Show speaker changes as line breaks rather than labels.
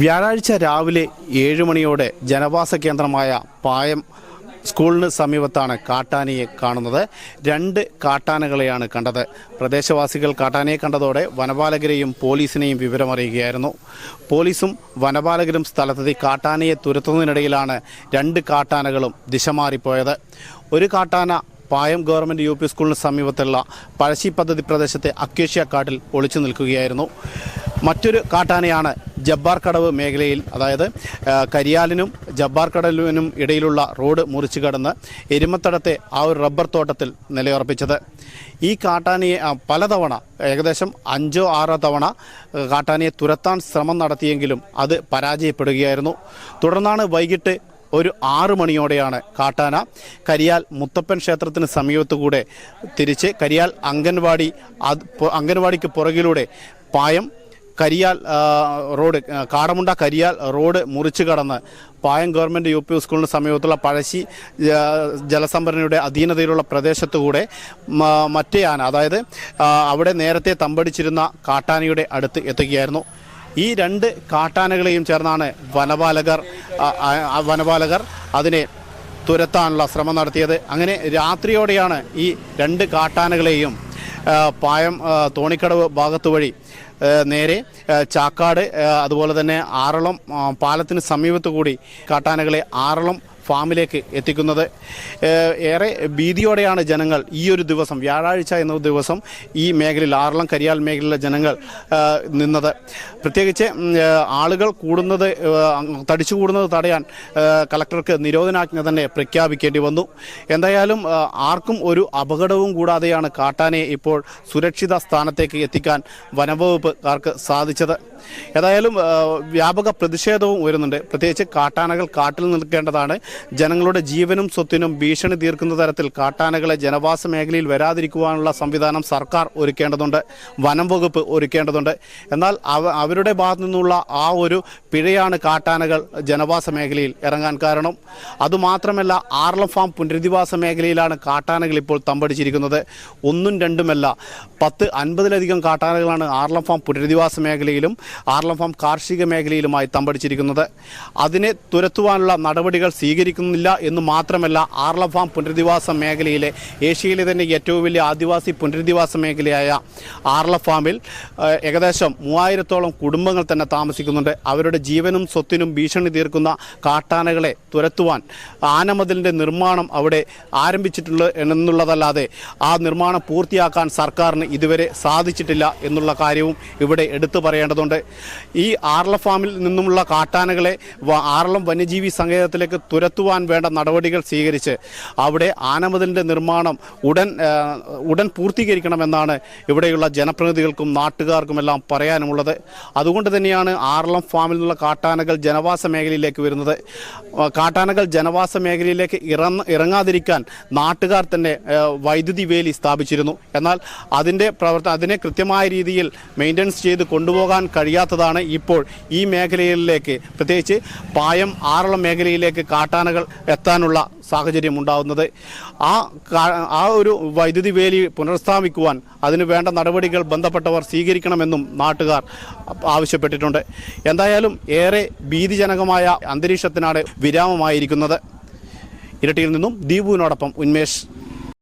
വ്യാഴാഴ്ച രാവിലെ ഏഴ് മണിയോടെ ജനവാസ കേന്ദ്രമായ പായം സ്കൂളിന് സമീപത്താണ് കാട്ടാനയെ കാണുന്നത്. രണ്ട് കാട്ടാനകളെയാണ് കണ്ടത്. പ്രദേശവാസികൾ കാട്ടാനയെ കണ്ടതോടെ വനപാലകരെയും പോലീസിനെയും വിവരമറിയുകയായിരുന്നു. പോലീസും വനപാലകരും സ്ഥലത്തെത്തി കാട്ടാനയെ തുരത്തുന്നതിനിടയിലാണ് രണ്ട് കാട്ടാനകളും ദിശ മാറിപ്പോയത് ഒരു കാട്ടാന പായം ഗവൺമെന്റ് യു പി സ്കൂളിന് സമീപത്തുള്ള പഴശ്ശി പദ്ധതി പ്രദേശത്തെ അക്വേഷ്യ കാട്ടിൽ ഒളിച്ചു നിൽക്കുകയായിരുന്നു. മറ്റൊരു കാട്ടാനയാണ് ജബ്ബാർ കടവ് മേഖലയിൽ അതായത് കരിയാലിനും ജബ്ബാർ കടലിനും ഇടയിലുള്ള റോഡ് മുറിച്ചു കടന്ന് എരുമത്തടത്തെ ആ ഒരു റബ്ബർ തോട്ടത്തിൽ നിലയുറപ്പിച്ചത്. ഈ കാട്ടാനയെ പലതവണ ഏകദേശം അഞ്ചോ ആറോ തവണ കാട്ടാനയെ തുരത്താൻ ശ്രമം നടത്തിയെങ്കിലും അത് പരാജയപ്പെടുകയായിരുന്നു. തുടർന്നാണ് വൈകിട്ട് ഒരു ആറു മണിയോടെയാണ് കാട്ടാന കരിയാൽ മുത്തപ്പൻ ക്ഷേത്രത്തിന് സമീപത്തുകൂടെ തിരിച്ച് കരിയാൽ അംഗൻവാടി അംഗൻവാടിക്ക് പുറകിലൂടെ പായം കരിയാൽ റോഡ് കാടമുണ്ട കരിയാൽ റോഡ് മുറിച്ചു കടന്ന് പായം ഗവൺമെന്റ് യു പി സ്കൂളിന് സമീപത്തുള്ള പഴശ്ശി ജലസംഭരണിയുടെ അധീനതയിലുള്ള പ്രദേശത്തുകൂടെ മറ്റേ ആന അതായത് അവിടെ നേരത്തെ തമ്പടിച്ചിരുന്ന കാട്ടാനയുടെ അടുത്ത് എത്തുകയായിരുന്നു. ഈ രണ്ട് കാട്ടാനകളെയും ചേർന്നാണ് വനപാലകർ വനപാലകർ അതിനെ തുരത്താനുള്ള ശ്രമം നടത്തിയത്. അങ്ങനെ രാത്രിയോടെയാണ് ഈ രണ്ട് കാട്ടാനകളെയും പായം തോണിക്കടവ് ഭാഗത്ത് വഴി നേരെ ചാക്കാട് അതുപോലെ തന്നെ ആറളം പാലത്തിന് സമീപത്ത് കൂടി കാട്ടാനകളെ ആറളം ഫാമിലേക്ക് എത്തിക്കുന്നത്. ഏറെ ഭീതിയോടെയാണ് ജനങ്ങൾ ഈ ഒരു ദിവസം വ്യാഴാഴ്ച എന്ന ദിവസം ഈ മേഖലയിൽ ആറളം കരിയാൽ മേഖലയിലെ ജനങ്ങൾ നിന്നത്. പ്രത്യേകിച്ച് ആളുകൾ കൂടുന്നത് തടിച്ചു കൂടുന്നത് തടയാൻ കളക്ടർക്ക് നിരോധനാജ്ഞ തന്നെ പ്രഖ്യാപിക്കേണ്ടി വന്നു. എന്തായാലും ആർക്കും ഒരു അപകടവും കൂടാതെയാണ് കാട്ടാനെ ഇപ്പോൾ സുരക്ഷിത സ്ഥാനത്തേക്ക് എത്തിക്കാൻ വനംവകുപ്പുകാർക്ക് സാധിച്ചത്. ഏതായാലും വ്യാപക പ്രതിഷേധവും ഉയരുന്നുണ്ട്. പ്രത്യേകിച്ച് കാട്ടാനകൾ കാട്ടിൽ നിൽക്കേണ്ടതാണ്. ജനങ്ങളുടെ ജീവനും സ്വത്തിനും ഭീഷണി തീർക്കുന്ന തരത്തിൽ കാട്ടാനകളെ ജനവാസ മേഖലയിൽ വരാതിരിക്കുവാനുള്ള സംവിധാനം സർക്കാർ ഒരുക്കേണ്ടതുണ്ട് വനം വകുപ്പ് ഒരുക്കേണ്ടതുണ്ട്. എന്നാൽ അവരുടെ ഭാഗത്തു നിന്നുള്ള ആ ഒരു പിഴയാണ് കാട്ടാനകൾ ജനവാസ മേഖലയിൽ ഇറങ്ങാൻ കാരണം. അതുമാത്രമല്ല ആർലം ഫാം പുനരധിവാസ മേഖലയിലാണ് കാട്ടാനകൾ ഇപ്പോൾ തമ്പടിച്ചിരിക്കുന്നത്. ഒന്നും രണ്ടുമല്ല പത്ത് അൻപതിലധികം കാട്ടാനകളാണ് ആർലം ഫാം പുനരധിവാസ മേഖലയിലും ആർലം ഫാം കാർഷിക മേഖലയിലുമായി തമ്പടിച്ചിരിക്കുന്നത്. അതിനെ തുരത്തുവാനുള്ള നടപടികൾ സ്വീകരിക്കുന്നില്ല എന്ന് മാത്രമല്ല ആർലഫാം പുനരധിവാസ മേഖലയിലെ ഏഷ്യയിലെ തന്നെ ഏറ്റവും വലിയ ആദിവാസി പുനരധിവാസ മേഖലയായ ആർലഫാമിൽ ഏകദേശം മൂവായിരത്തോളം കുടുംബങ്ങൾ തന്നെ താമസിക്കുന്നുണ്ട്. അവരുടെ ജീവനും സ്വത്തിനും ഭീഷണി തീർക്കുന്ന കാട്ടാനകളെ തുരത്തുവാൻ ആനമതിലിന്റെ നിർമ്മാണം അവിടെ ആരംഭിച്ചിട്ടുള്ള എന്നുള്ളതല്ലാതെ ആ നിർമ്മാണം പൂർത്തിയാക്കാൻ സർക്കാരിന് ഇതുവരെ സാധിച്ചിട്ടില്ല എന്നുള്ള കാര്യവും ഇവിടെ എടുത്തു പറയേണ്ടതുണ്ട്. ഈ ആർലഫാമിൽ നിന്നുമുള്ള കാട്ടാനകളെ ആറളം വന്യജീവി സങ്കേതത്തിലേക്ക് തുരത്തുവാൻ വേണ്ട നടപടികൾ സ്വീകരിച്ച് അവിടെ ആനമതിലിന്റെ നിർമ്മാണം ഉടൻ ഉടൻ പൂർത്തീകരിക്കണമെന്നാണ് ഇവിടെയുള്ള ജനപ്രതിനിധികൾക്കും നാട്ടുകാർക്കുമെല്ലാം പറയാനുമുള്ളത് അതുകൊണ്ട് തന്നെയാണ് ആറളം ഫാമിൽ നിന്നുള്ള കാട്ടാനകൾ ജനവാസ മേഖലയിലേക്ക് വരുന്നത്. കാട്ടാനകൾ ജനവാസ മേഖലയിലേക്ക് ഇറങ്ങാതിരിക്കാൻ നാട്ടുകാർ തന്നെ വൈദ്യുതി വേലി സ്ഥാപിച്ചിരുന്നു. എന്നാൽ അതിന്റെ പ്രവർത്തനം അതിനെ കൃത്യമായ രീതിയിൽ മെയിന്റനൻസ് ചെയ്ത് കൊണ്ടുപോകാൻ കഴിയാത്തതാണ് ഇപ്പോൾ ഈ മേഖലയിലേക്ക്. പ്രത്യേകിച്ച് പായം ആറളം മേഖലയിലേക്ക് കാട്ടാനകൾ എത്താനുള്ള സാഹചര്യം ഉണ്ടാകുന്നത് ആ ആ ഒരു വൈദ്യുതി വേലി പുനഃസ്ഥാപിക്കുവാൻ അതിന് വേണ്ട നടപടികൾ ബന്ധപ്പെട്ടവർ സ്വീകരിക്കണമെന്നും നാട്ടുകാർ ആവശ്യപ്പെട്ടിട്ടുണ്ട്. എന്തായാലും ഏറെ ഭീതിജനകമായ അന്തരീക്ഷത്തിനാണ് വിരാമമായിരിക്കുന്നത്. ഇരട്ടിയിൽ നിന്നും ദീപുവിനോടൊപ്പം ഉന്മേഷ്.